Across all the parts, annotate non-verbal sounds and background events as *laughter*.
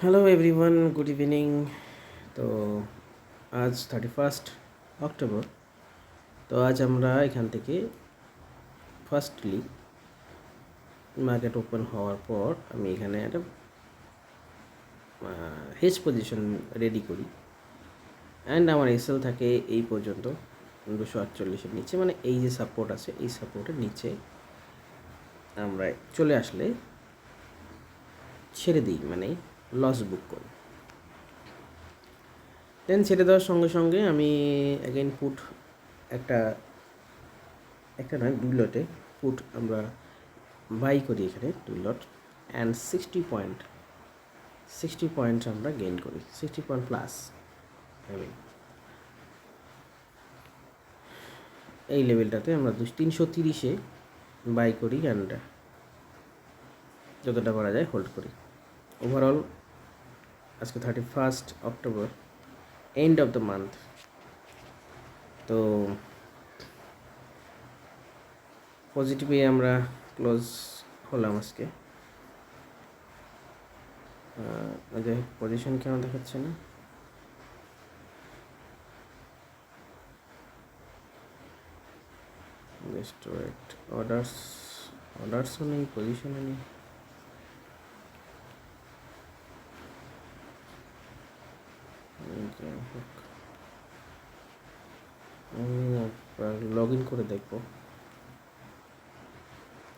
Hello everyone good evening তো আজ thirty first October তো আজ আমরা এখান থেকে ফার্স্টলি মার্কেট ওপেন হওয়ার পর আমি এখানে একটা হেজ পজিশন রেডি করি। অ্যান্ড আমার এসএল থাকে এই পর্যন্ত। দুশো আটচল্লিশের নিচে মানে এই যে সাপোর্ট আছে, এই সাপোর্টের নিচে আমরা চলে আসলে ছেড়ে দিই মানে লস বুক করি দেন ছেড়ে দেওয়ার সঙ্গে সঙ্গে আমি অ্যাগেন পুট একটা একটা নয়, দুই লটে পুট আমরা বাই করি এখানে, দুই lot and sixty point sixty point আমরা গেইন করি সিক্সটি পয়েন্ট প্লাস আই এই লেভেলটাতে আমরা তিনশো তিরিশে বাই করি অ্যান্ড যতটা করা যায় হোল্ড করি। ওভারঅল আজকে thirty first October end of the month তো পজিটিভে আমরা ক্লোজ হলাম আজকে। যে পজিশন কেন দেখাচ্ছে না? জাস্ট অর্ডার্স অর্ডার্সও নেই পজিশনও নেই যাই হোক আমি লগ ইন করে দেখব।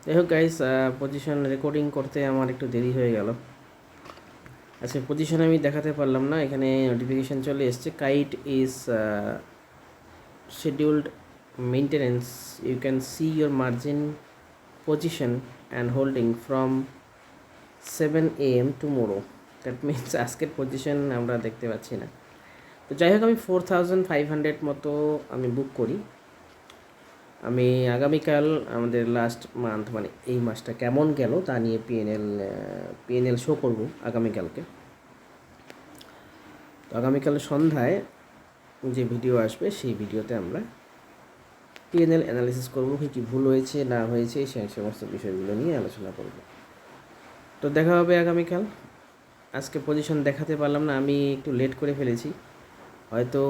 যাই হোক গাইস পজিশন রেকর্ডিং করতে আমার একটু দেরি হয়ে গেল। আচ্ছা পজিশন আমি দেখাতে পারলাম না, এখানে নোটিফিকেশান চলে এসছে। Kite is scheduled maintenance you can see your margin position and holding from seven A M tomorrow that means আজকের পজিশন আমরা দেখতে পাচ্ছি না। তো যাই হোক, আমি ফোর থাউজেন্ড ফাইভ হান্ড্রেড মতো আমি বুক করি। আমি আগামীকাল আমাদের লাস্ট মান্থ মানে এই মাসটা কেমন গেল তা নিয়ে পিএনএল পিএনএল শো করব আগামীকালকে। তো আগামীকাল সন্ধ্যায় যে ভিডিও আসবে, সেই ভিডিওতে আমরা পিএনএল অ্যানালিসিস করব, কি কী ভুল হয়েছে, না হয়েছে সেই সমস্ত বিষয়গুলো নিয়ে আলোচনা করব। তো দেখা হবে আগামীকাল। আজকে পজিশন দেখাতে পারলাম না, আমি একটু লেট করে ফেলেছি। হয়তো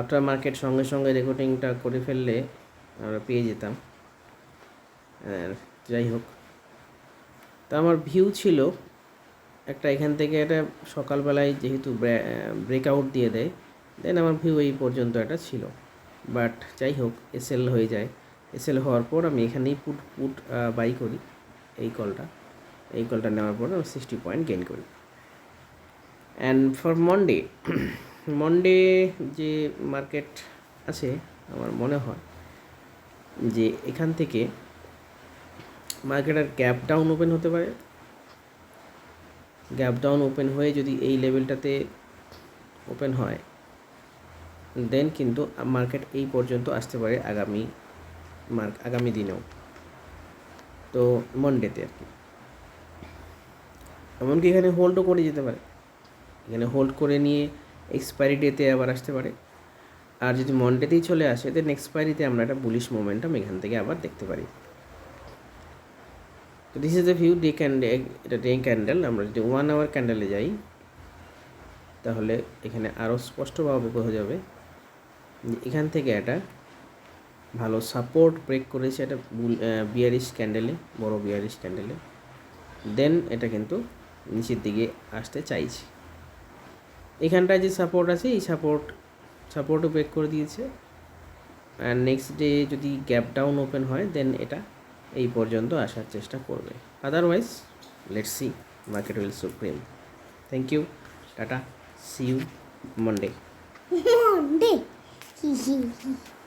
আফটার মার্কেট সঙ্গে সঙ্গে রেকর্ডিংটা করে ফেললে আমরা পেয়ে যেতাম। যাই হোক। তো আমার ভিউ ছিল একটা এখান থেকে একটা সকালবেলায় যেহেতু ব্রেকআউট দিয়ে দেয় দেন আমার ভিউ এই পর্যন্ত একটা ছিল। বাট যাই হোক এসএল হয়ে যায়। এসএল হওয়ার পর আমি এখানেই পুট পুট বাই করি এই কলটা এই কলটা নেওয়ার পর আমি সিক্সটি পয়েন্ট গেইন করি। অ্যান্ড ফর মন্ডে মন্ডে যে মার্কেট আছে, আমার মনে হয় যে এখান থেকে মার্কেটের গ্যাপ ডাউন ওপেন হতে পারে। গ্যাপ ডাউন ওপেন হয়ে যদি এই লেভেলটাতে ওপেন হয় দেন কিন্তু মার্কেট এই পর্যন্ত আসতে পারে আগামী মার্ক আগামী দিনেও। তো মন্ডেতে আর কি। এমনকি এখানে হোল্ডও করে যেতে পারে। এখানে হোল্ড করে নিয়ে এক্সপায়ারি ডেতে আবার আসতে পারে। আর যদি মন্ডেতেই চলে আসে দেন এক্সপায়ারিতে আমরা একটা বুলিশ মোমেন্টাম এখান থেকে আবার দেখতে পারি। তো this is the view day candle এটা ডে ক্যান্ডেল আমরা যদি ওয়ান আওয়ার ক্যান্ডেলে যাই, তাহলে এখানে আরও স্পষ্টভাবে বোঝা যাবে এখান থেকে একটা ভালো সাপোর্ট ব্রেক করেছে একটা বিয়ারিশ ক্যান্ডেলে বড় বিয়ারিশ ক্যান্ডেলে দেন এটা কিন্তু নিচের দিকে আসতে চাইছে। এখানটায় যে সাপোর্ট আছে, এই সাপোর্ট সাপোর্টও ব্রেক করে দিয়েছে। আর নেক্সট ডে যদি গ্যাপ ডাউন ওপেন হয় দেন এটা এই পর্যন্ত আসার চেষ্টা করবে। Otherwise let's see market will supreme thank you tata see you Monday Monday. *laughs*